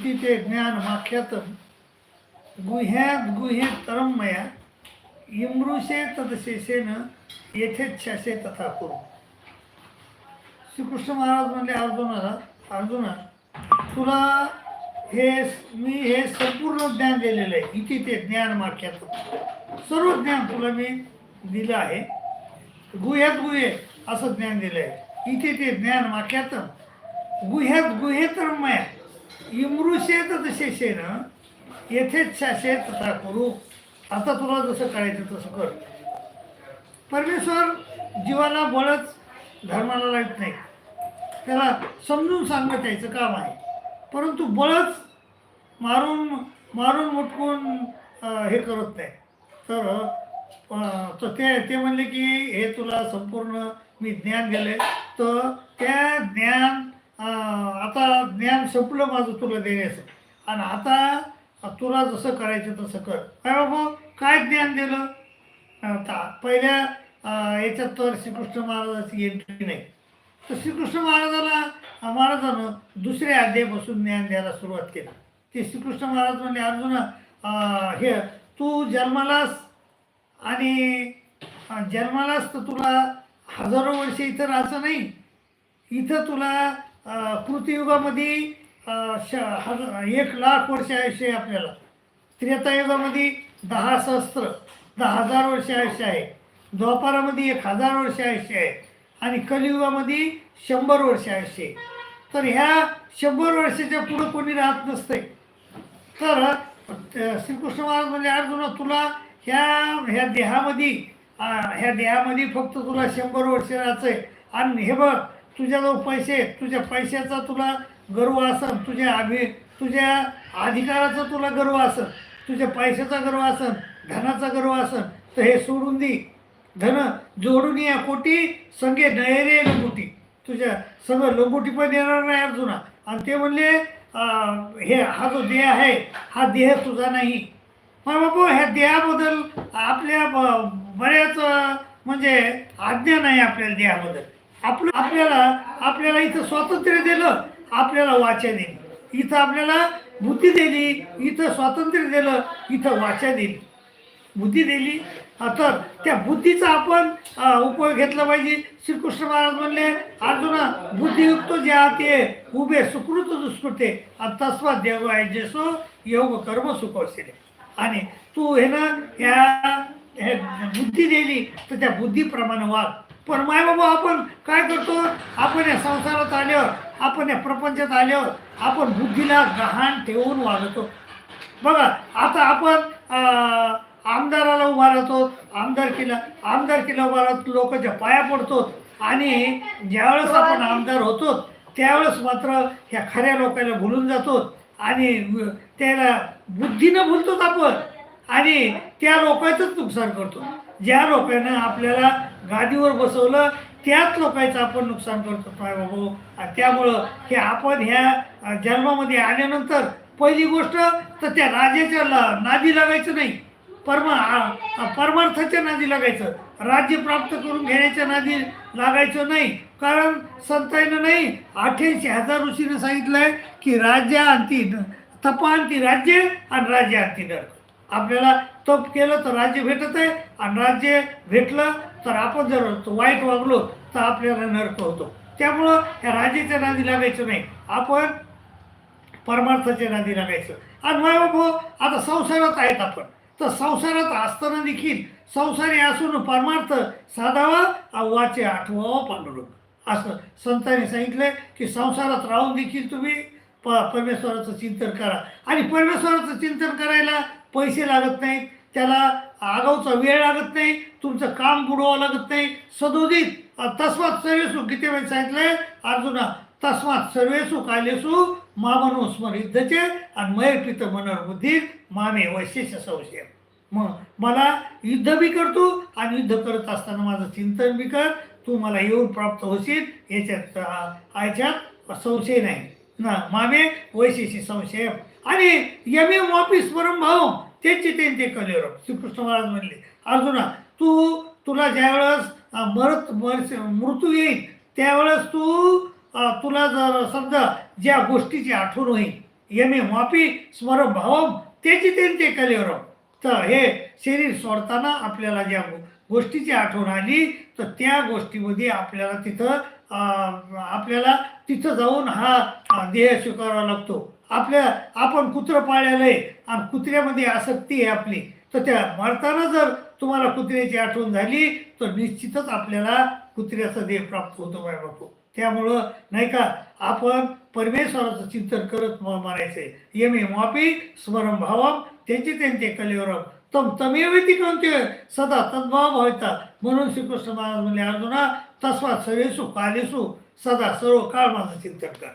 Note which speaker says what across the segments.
Speaker 1: इति ते ज्ञान माख्यात गुह्यात गुहे तरमया इमृषे तदशेषेन येथेच्छासे तथा करू। श्रीकृष्ण महाराज म्हणले अर्जुनाला अर्जुना तुला हे मी हे संपूर्ण ज्ञान दिलेलं आहे. इथे ते ज्ञान माख्यात. सर्व ज्ञान तुला मी दिलं आहे. गुह्यात गुहे असं ज्ञान दिलं आहे इथे ते ज्ञान माख्यात. गुह्यात गुहे तरमया इमृषेत शेषेन येथेच शाशेत तथा करू. आता तुला जसं करायचं तसं कर. परमेश्वर जीवाला बळच धर्माला लाईत नाही. त्याला समजून सांगत यायचं काम आहे. परंतु बळच मारून मारून मुटकून हे करत नाही. तर तर ते ते म्हणले की हे तुला संपूर्ण मी ज्ञान दिले तर त्या ज्ञान आता ज्ञान संपलं माझं तुला देण्याचं. आणि आता तुला जसं करायचं तसं कर. काय बाबा काय ज्ञान दिलं? आता पहिल्या याच्यात तर श्रीकृष्ण महाराजाची एंट्री नाही. तर श्रीकृष्ण महाराजाला महाराजानं दुसऱ्या अध्यायापासून ज्ञान द्यायला सुरुवात केली. ते श्रीकृष्ण महाराज म्हणले अर्जुन हे तू जन्मालास आणि जन्मालास तर तुला हजारो वर्ष इथं राहायचं नाही. इथं तुला कृतियुगामध्ये श हजार एक लाख वर्ष आयुष्य आहे आपल्याला. त्रेतायुगामध्ये दहा सहस्त्र दहा हजार वर्ष आयुष्य आहे. द्वापारामध्ये एक हजार वर्ष आयुष्य आहे. आणि कलियुगामध्ये शंभर वर्ष आयुष्य आहे. तर ह्या शंभर वर्षाच्या पुढं कोणी राहत नसते तर श्रीकृष्ण महाराज म्हणजे अर्जुना तुला ह्या ह्या देहामध्ये ह्या देहामध्ये फक्त तुला शंभर वर्ष राहायचं आहे आणि हे बघ तुझ्याजवळ पैसे आहेत. तुझ्या पैशाचा तुला गर्व असन. तुझ्या अभि तुझ्या अधिकाराचा तुला गर्व असन. तुझ्या पैशाचा गर्व असन. धनाचा गर्व असन. तर हे सोडून दे. धन जोडून या कोटी संगे नयरे लंगोटी. तुझ्या संग लंगोटी पण येणार नाही अर्जुना. आणि ते म्हणले हे हा जो देह आहे हा देह तुझा नाही. मग बाबू ह्या देहाबद्दल आपल्या ब- बऱ्याच म्हणजे आज्ञा नाही आपल्याला देहाबद्दल. आपलं आपल्याला आपल्याला इथं स्वातंत्र्य दिलं आपल्याला वाचा देईल इथं आपल्याला बुद्धी दिली इथं स्वातंत्र्य दिलं इथं वाचा दिली. बुद्धी दिली. तर त्या बुद्धीचा आपण उपयोग घेतला पाहिजे. श्रीकृष्ण महाराज म्हणले अर्जुना बुद्धियुक्त जे आहात ते उभे सुकृत दुष्कृते आणि तस्मात देव आहे जेसो योग कर्म सुख आणि तू हे ना या हे बुद्धी दिली तर त्या बुद्धीप्रमाणे वाग. पण माय बाबा आपण काय करतो? आपण या संसारात आल्यावर आपण या प्रपंचात आल्यावर आपण बुद्धीला गहाण ठेवून वागतो. बघा आता आपण आमदाराला उभा राहतो आमदारकीला आमदारकीला उभा राहतो लोकांच्या पाया पडतो. आणि ज्यावेळेस आपण आमदार होतो त्यावेळेस मात्र ह्या खऱ्या लोकांना भुलून जातो. आणि त्याला बुद्धीनं भुलतोच आपण. आणि त्या लोकांचंच नुकसान करतो. ज्या लोकांना आपल्याला गादीवर बसवलं त्याच लोकांचं आपण नुकसान करतो. काय बाबू? त्यामुळं हे आपण ह्या जन्मामध्ये आल्यानंतर पहिली गोष्ट तर त्या राजाच्या नादी लागायचं नाही. परमा परमार्थाच्या नादी लागायचं. राज्य प्राप्त करून घेण्याच्या नादी लागायचं नाही. कारण संताईनं नाही अठ्ठ्याऐंशी हजार ऋषीनं सांगितलंय की राज्य आणती तपा आणती राज्य आणि राज्य आणती नरक. आपल्याला तप केलं तर राज्य भेटत आहे. आणि राज्य भेटलं तर आपण जर वाईट वागलो तर आपल्याला नरक होतो. त्यामुळं ह्या राज्याच्या नादी लागायचं नाही. आपण परमार्थाच्या नादी लागायचं. आणि माय भाऊ आता संसारात आहेत आपण. तर संसारात असताना देखील संसारी असून परमार्थ साधावा अव्वाचे आठवावा पांडुरंग. असं संतांनी सांगितलंय की संसारात राहून देखील तुम्ही प परमेश्वराचं चिंतन करा. आणि परमेश्वराचं चिंतन करायला पैसे लागत नाहीत. त्याला आगाऊचा वेळ लागत नाही तुमचं काम बुडवावं लागत नाही. सदोदित तस्मात सर्वेसू गीतेमध्ये सांगितलंय अर्जुना तस्मात सर्वेसु कालेसु मामनो स्मरिद्धचे आणि मयपित मनर मामे वैशेष संशय. मग मला युद्ध बी करतो आणि युद्ध करत असताना माझं चिंतन बी कर तू मला येऊन प्राप्त होशील याच्यात याच्यात संशय नाही. ना मामे वैशेषी संशय. आणि यमे वापिस स्मरण भाव त्यांचे ते कलेवर श्रीकृष्ण महाराज म्हणले अर्जुना तू तुला ज्यावेळेस मरत मर मृत्यू येईल त्यावेळेस तू तुला जर समजा ज्या गोष्टीची आठवण होईल यमे मापी स्मरण भावम त्याची त्यांचे कलेवर तर हे शरीर सोडताना आपल्याला ज्या गोष्टीची आठवण आली तर त्या गोष्टीमध्ये आपल्याला तिथं आपल्याला तिथं जाऊन हा देह स्वीकारावा लागतो. आपल्या आपण कुत्रं पाळलेलं आहे आणि कुत्र्यामध्ये आसक्ती आहे आपली तर त्या मरताना जर तुम्हाला कुत्र्याची आठवण झाली तर निश्चितच आपल्याला कुत्र्याचा देह प्राप्त होतो बाय बापू. त्यामुळं नाही का आपण परमेश्वराचं चिंतन करत म- म्हणायचंय यमे मापी स्मरण भावम त्यांचे त्यांचे कलेवर तम तमेवती कोणते सदा तद्भाव व्हायचा म्हणून श्रीकृष्ण महाराज म्हणले अर्जुना तस्वा सरेसू कालेसु सदा सर्व काळ माझं चिंतन कर.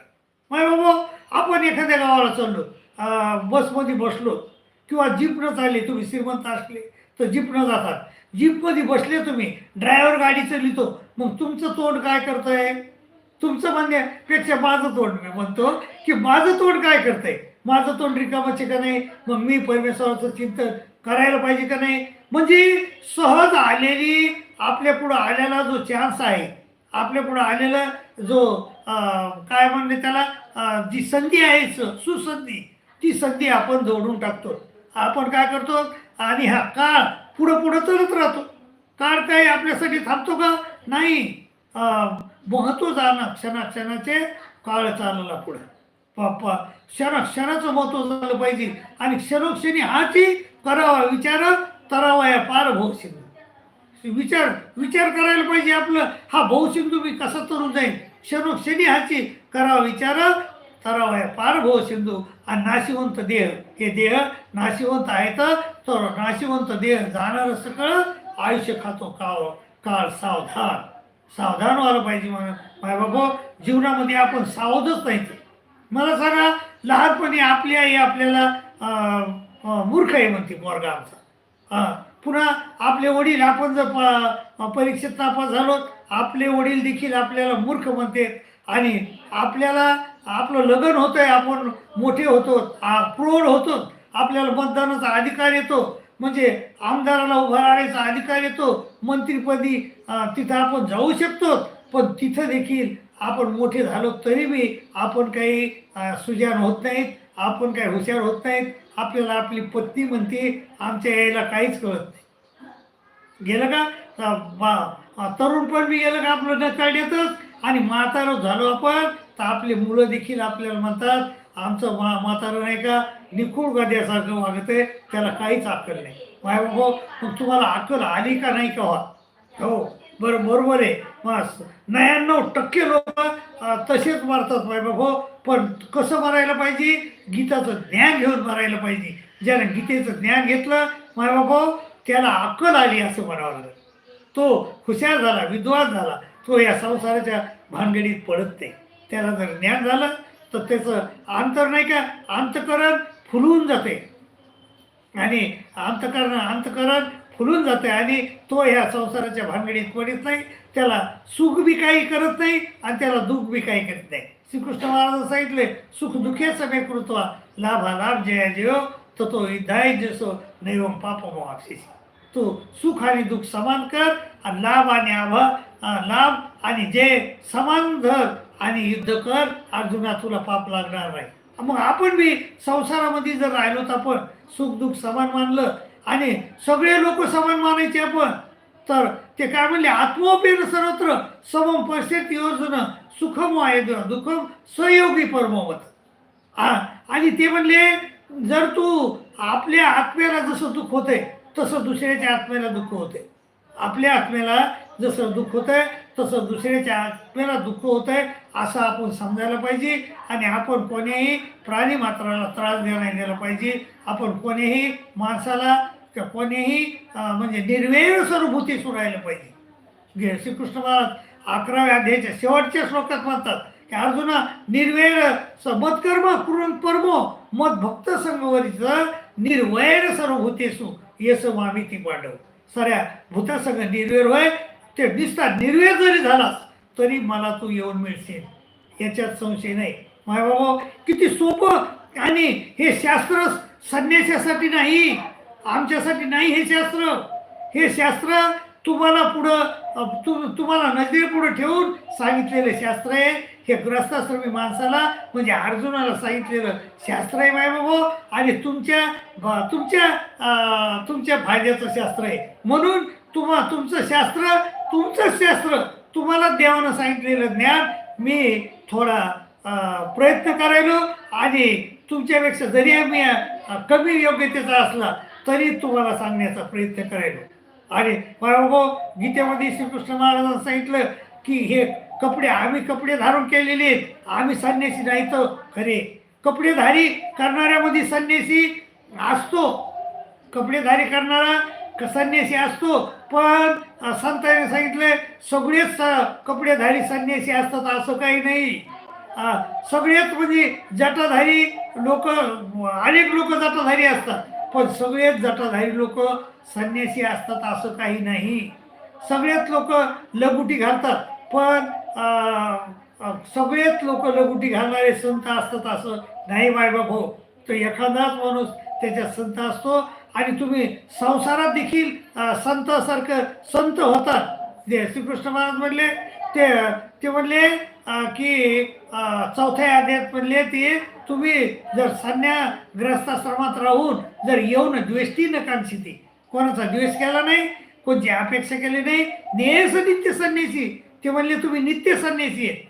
Speaker 1: माय बाबा आपण एखाद्या गावाला चाललो बसमध्ये बसलो किंवा जीपनं चालले तुम्ही श्रीमंत असले तर जीपनं जातात. जीपमध्ये बसले तुम्ही ड्रायव्हर गाडी चालवितो मग तुमचं तोंड काय करतंय? तुमचं म्हणण्यापेक्षा माझं तोंड मी म्हणतो की माझं तोंड काय करतंय? माझं तोंड रिकामाचे का नाही? मग मी परमेश्वराचं चिंतन करायला पाहिजे का नाही? म्हणजे सहज आलेली आपल्या पुढं आलेला जो चान्स आहे आपल्या पुढं आलेला जो अं, काय म्हणणे त्याला जी संधी आहे स- सुसंधी ती संधी आपण जोडून टाकतो. आपण काय करतो? आणि हा काळ पुढं पुढं चालत राहतो. काळ काय आपल्यासाठी थांबतो का? नाही. अं, महत्त्व जाणं क्षणाक्षणाचे काळ चालला पुढं. पप्पा क्षण क्षणाचं महत्त्व झालं पाहिजे. आणि क्षणोक्षणी हाची करावा विचार तरावा या पार भोगसिंधू विचार विचार करायला पाहिजे आपलं. हा भाऊसिंधू मी कसा तरुण जाईल? क्षणोक्षणी हाची करा विचार. तरावा या पार भाऊ सिंधू आणि नाशिवंत देह. हे देह नाशिवंत आहेत. तर नाशिवंत देह जाणार सगळं आयुष्य खातो काळ काळ सावधान. सावधान व्हायला पाहिजे म्हणून. माय बाबा जीवनामध्ये आपण सावधच नाही. मला सांगा लहानपणी आपली आई आपल्याला मूर्ख आहे म्हणते पोरगा आमचा. हां पुन्हा आपले वडील आपण जर प परीक्षेत नापास झालो आपले वडील देखील आपल्याला मूर्ख म्हणते आणि आपल्याला आपलं लग्न होतं आहे आपण मोठे होतो प्रौढ होतो आपल्याला मतदानाचा अधिकार येतो. म्हणजे आमदाराला उभा राहण्याचा अधिकार येतो मंत्रीपदी तिथं आपण जाऊ शकतो पण तिथं देखील आपण मोठे झालो तरी बी आपण काही सुजाण होत नाहीत. आपण काय हुशार होत नाहीत. आपल्याला आपली पत्नी म्हणते आमच्या यायला काहीच कळत नाही. गेलं का? बा- तरुण पण बी गेलं का आपलं नकाळ येतच आणि म्हातारं झालो आपण तर आपले मुलं देखील आपल्याला म्हणतात आमचं मा म्हातारं नाही का? निखूळ गाद्यासारखं आहे त्याला काहीच अक्कल नाही. माय बाबा मग तुम्हाला अक्कल आली का नाही का हो. बरं बरोबर आहे. मग नव्याण्णव टक्के लोक तसेच मारतात माय बाबा. पण कसं मारायला पाहिजे? गीताचं ज्ञान घेऊन मारायला पाहिजे. ज्यानं गीतेचं ज्ञान घेतलं माय बाबा त्याला अक्कल आली असं म्हणावं लागलं. तो हुशार झाला विद्वान झाला. तो या संसाराच्या भानगडीत पडत नाही. त्याला जर ज्ञान झालं तर त्याचं अंतर नाही का? अंतकरण फुलून जाते. आणि अंतकरण अंतकरण फुलून जाते आणि तो ह्या संसाराच्या भानगडीत पडत नाही त्याला सुख बी काही करत नाही आणि त्याला दुःख बी काही करत नाही. श्रीकृष्ण महाराज सांगितले सुख दुःखे सगळे कृत्वा लाभा लाभ जया जयो तर तो युद्धाय जसो नैवम पाप आपशिसी तू सुख आणि दुःख समान कर आणि लाभ आणि आभा लाभ आणि जय समान धर आणि युद्ध कर अर्जुना तुला पाप लागणार नाही. मग आपण बी संसारामध्ये जर राहिलो तर आपण सुख दुःख समान मानलं आणि सगळे लोक समान मानायचे आपण. तर ते काय म्हणले आत्मोपेन सर्वत्र समम पश्चेत अर्जुन सुखम आहे दुःखम सहयोगी परमवत. आणि ते म्हणले जर तू आपल्या आत्म्याला जसं दुःख होतंय तसं दुसऱ्याच्या आत्म्याला दुःख होते आपल्या आत्म्याला जसं दुःख होतंय तसं दुसऱ्याच्या आत्म्याला दुःख होतंय असं आपण समजायला पाहिजे. आणि आपण कोणीही प्राणी मात्राला त्रास द्यायला गेला पाहिजे. आपण कोणीही माणसाला किंवा कोणीही म्हणजे निर्वेळ सनुभूती राहिलं पाहिजे. गे- श्रीकृष्ण महाराज अकराव्या अध्यायाच्या शेवटच्या श्लोकात म्हणतात की अर्जुना निर्वैर स- मत्कर्म कुरुन परमो मत भक्त संघवरीचं निर्वैर सर्वभूतेसु येस मामिती पांडव. साऱ्या भूतासंघ निर्वैर होय ते दिसतात निर्वेळ जरी झालास तरी मला तू येऊन मिळशील. याच्यात संशय नाही. माय बाबा किती सोपं आणि हे शास्त्र संन्यासासाठी नाही. आमच्यासाठी नाही हे शास्त्र. हे शास्त्र तुम्हाला पुढं तुम तु तुम्हाला नजरे पुढं ठेवून सांगितलेलं शास्त्र आहे. हे ग्रस्ताश्रमी माणसाला म्हणजे अर्जुनाला सांगितलेलं शास्त्र आहे माय बाबा. आणि तुमच्या तुमच्या तुमच्या फायद्याचं शास्त्र आहे. म्हणून तुम्हा तुमचं शास्त्र तुमचं शास्त्र तुम्हाला देवानं सांगितलेलं ज्ञान मी थोडा प्रयत्न करायलो. आणि तुमच्यापेक्षा जरी मी कमी योग्यतेचा असला तरी तुम्हाला सांगण्याचा प्रयत्न करायला आणि बाबा गीतेमध्ये श्रीकृष्ण महाराजांनी सांगितलं की हे कपडे आम्ही कपडे धारण केलेले आहेत. आम्ही संन्यासी नाही तर खरे. कपडेधारी करणाऱ्यामध्ये संन्यासी असतो. कपडेधारी करणारा संन्यासी असतो. पण संतांनी सांगितलं सगळेच कपडेधारी संन्यासी असतात असं काही नाही. सगळेच म्हणजे जटाधारी लोक अनेक लोक जटाधारी असतात. पण सगळेच जटाधारी लोक संन्यासी असतात असं काही नाही. सगळेच लोक लगुटी घालतात पण सगळेच लोक लगुटी घालणारे संत असतात असं नाही मायबाप हो तो एखादाच माणूस त्याच्यात संत असतो आणि तुम्ही संसारात देखील संतासारखं संत होतात. जे श्रीकृष्ण महाराज म्हणले ते ते म्हणले की चौथ्या अध्यायात म्हणले ते तुम्ही जर संन्याग्रस्ताश्रमात राहून जर येऊन द्वेष्टी नकांशी ते कोणाचा द्वेष केला नाही कोणची अपेक्षा केली नाही नेस नित्य संन्यासी ते म्हणले तुम्ही नित्य संन्यासी आहेत.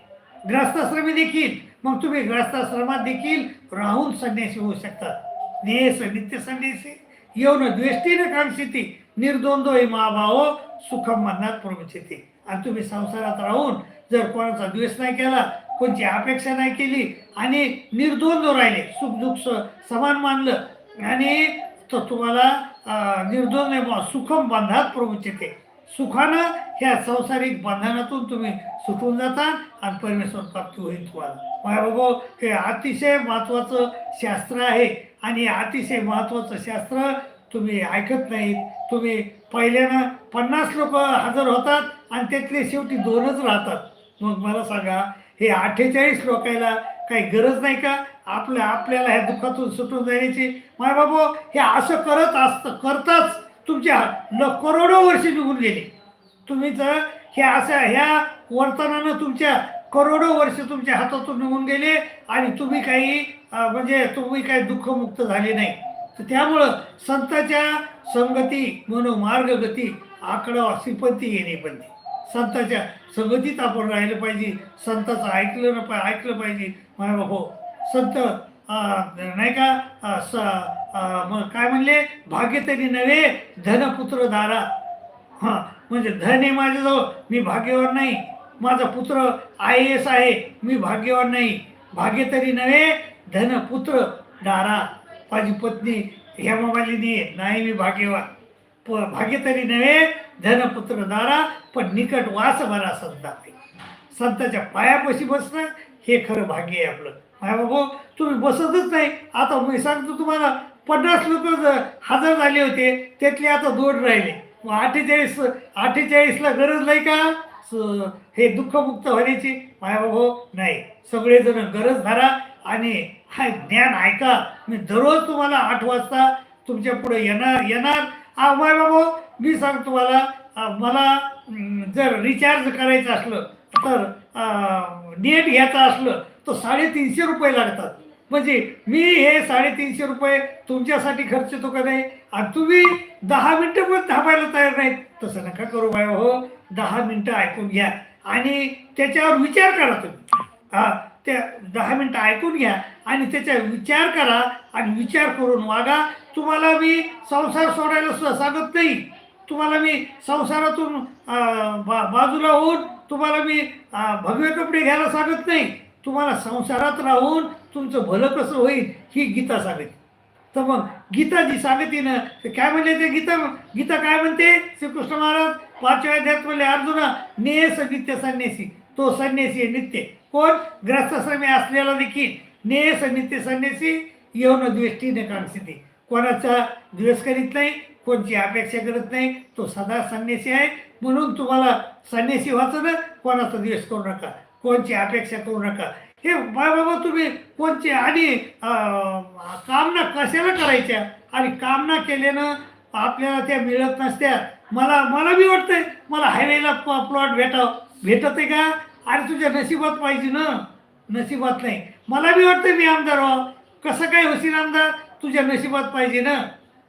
Speaker 1: ग्रस्ताश्रमी देखील मग तुम्ही ग्रस्ताश्रमात देखील राहून संन्यासी होऊ शकतात नेस नित्य संन्यासी येऊन द्वेष्टी नकांशी कांक्षिती निर्द्वंद्व हे महाभाव सुखम मनात प्रमुचिते आणि तुम्ही संसारात राहून जर कोणाचा द्वेष नाही केला कोणची अपेक्षा नाही केली आणि निर्द्वंद्व राहिले सुख दुःख समान मानलं. आणि तर तुम्हाला अं, सुखम बंधात प्रमुचिते सुखानं ह्या संसारिक बंधनातून तुम्ही सुटून जाता आणि परमेश्वर प्राप्ती होईल तुम्हाला. माझ्या बाबा हे अतिशय महत्त्वाचं शास्त्र आहे आणि अतिशय महत्त्वाचं शास्त्र तुम्ही ऐकत नाहीत. तुम्ही पहिल्यानं पन्नास लोक हजर होतात आणि त्यातले शेवटी दोनच राहतात. मग मला सांगा हे अठ्ठेचाळीस लोकायला काही गरज नाही का? आपल्या आपल्याला ह्या दुःखातून सुटून जाण्याची. माय बाबा हे असं करत असतं करताच तुमच्या न करोडो वर्ष निघून गेले. तुम्ही जर हे अशा ह्या वर्तनानं तुमच्या करोडो वर्ष तुमच्या हातातून निघून गेले आणि तुम्ही काही म्हणजे तुम्ही काही दुःखमुक्त झाले नाही. तर त्यामुळं संताच्या संगती म्हणून मार्गगती आकडा सिपंती येणे पण संताच्या संगतीत आपण राहिलं पाहिजे. संताचं ऐकलं न पा ऐकलं पाहिजे. म्हणा हो संत नाही का स मग काय म्हणले? भाग्य तरी नव्हे धनपुत्र दारा हां म्हणजे धन आहे माझ्याजवळ मी भाग्यवान नाही. माझा पुत्र आय एस आहे मी भाग्यवान नाही. भाग्य तरी नव्हे धनपुत्र दारा माझी पत्नी हेमामालिनी आहे नाही मी भाग्यवान. प भाग्य तरी नव्हे धनपुत्र दारा पण निकट वास भरा संतापे. संताच्या पायापाशी बसणं हे खरं भाग्य आहे आपलं. माय बाबा तुम्ही बसतच नाही. आता मी सांगतो तुम्हाला पन्नास लोक हजर झाले होते त्यातले आता दोन राहिले. मग अठ्ठेचाळीस अठ्ठेचाळीसला गरज नाही का? हे दुःखमुक्त होण्याची. माय बाबा नाही. सगळेजण गरज धरा आणि हा ज्ञान ऐका. मी दररोज तुम्हाला आठ वाजता तुमच्यापुढे येणार येणार. आ माय बाबा मी सांगतो तुम्हाला मला जर रिचार्ज करायचं असलं तर नेट घ्यायचं असलं तर साडेतीनशे रुपये लागतात. म्हणजे मी हे साडेतीनशे रुपये तुमच्यासाठी खर्च तो का नाही? आणि तुम्ही दहा मिनटं पण थांबायला तयार नाहीत. तसं नका करू बाय हो दहा मिनटं ऐकून घ्या. आणि त्याच्यावर विचार करा तुम्ही. हा त्या दहा मिनटं ऐकून घ्या आणि त्याचा विचार करा आणि विचार करून वागा. तुम्हाला मी संसार सोडायला सुद्धा सांगत नाही. तुम्हाला मी संसारातून बा बाजूला होऊन तुम्हाला मी भगवे कपडे घ्यायला सांगत नाही. तुम्हाला संसारात राहून तुमचं भलं कसं होईल ही गीता सांगते. तर मग गीता जी सांगते ना ते काय म्हणले ते गीता गीता काय म्हणते? श्रीकृष्ण महाराज पाचव्या अध्यात म्हणले अर्जुना नेस नित्य संन्यासी तो संन्यासी नित्य. कोण? ग्रस्तश्रमी असलेला देखील नेस नित्य संन्यासी येऊन द्वेष्टी न कोणाचा द्वेष करीत नाही कोणची अपेक्षा करत नाही तो सदा संन्यासी आहे. म्हणून तुम्हाला संन्यासी व्हायचं ना कोणाचा द्वेष करू नका कोणची अपेक्षा करू नका. हे बाबा तुम्ही कोणचे आणि कामना कशाला करायच्या? आणि कामना केल्यानं आपल्याला त्या मिळत नसत्या. मला मला बी वाटतंय मला हायवेला प्लॉट भेटाव भेटत आहे का? अरे तुझ्या नशिबात पाहिजे ना. नशिबात नाही. मला बी वाटतंय मी आमदार व्हा कसं काय होशील आमदार? तुझ्या नशिबात पाहिजे ना.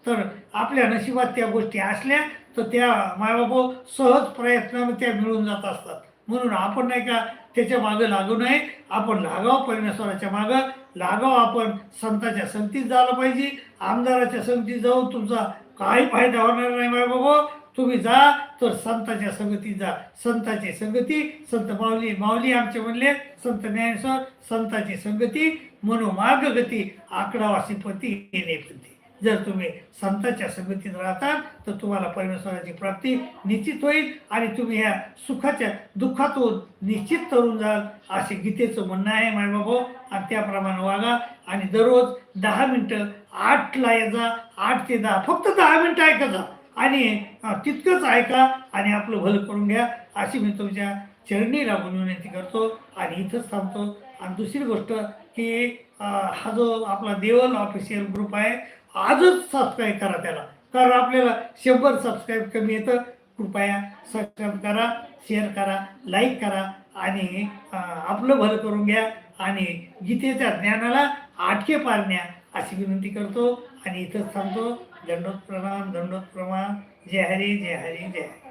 Speaker 1: तर आपल्या नशिबात त्या गोष्टी असल्या तर त्या मायबाप सहज प्रयत्नानं त्या मिळून जात असतात. म्हणून आपण नाही का त्याच्या मागं लागू नये. आपण लागाव परमेश्वराच्या मागं. लागाव आपण संताच्या संगतीत झालं पाहिजे. आमदाराच्या संगतीत जाऊन तुमचा काही फायदा होणार नाही मायबाबा. तुम्ही जा तर संताच्या संगतीत जा. संताची संगती संत माऊली माऊली आमचे म्हणले संत ज्ञानेश्वर संताची संगती मनोमार्ग गती आकडावासी पती येणे पती जर तुम्ही संतांच्या संगतीत राहतात तर तुम्हाला परमेश्वराची प्राप्ती निश्चित होईल आणि तुम्ही ह्या सुखाच्या दुःखातून निश्चित तरुण जाल असे गीतेचं म्हणणं आहे मायबाबा आणि त्याप्रमाणे वागा आणि दररोज दहा मिनटं आठला जा आठ ते दहा फक्त दहा मिनटं ऐकायचा आणि तितकंच ऐका आणि आपलं भलं करून घ्या. अशी मी तुमच्या चरणी म्हणून विनंती करतो आणि इथंच थांबतो. आणि दुसरी गोष्ट की हा जो आपला देवल ऑफिशियल ग्रुप आहे आजच सबस्क्राईब करा त्याला. कारण आपल्याला शंभर सबस्क्राईब कमी येतं. कृपया सबस्क्राईब करा शेअर करा लाईक करा आणि आपलं भलं करून घ्या आणि गीतेच्या ज्ञानाला आटके पारण्या अशी विनंती करतो. आणि इथंच सांगतो दंडोत प्रणाम दंडोत प्रमाण जय हरी जय हरी जय हरी.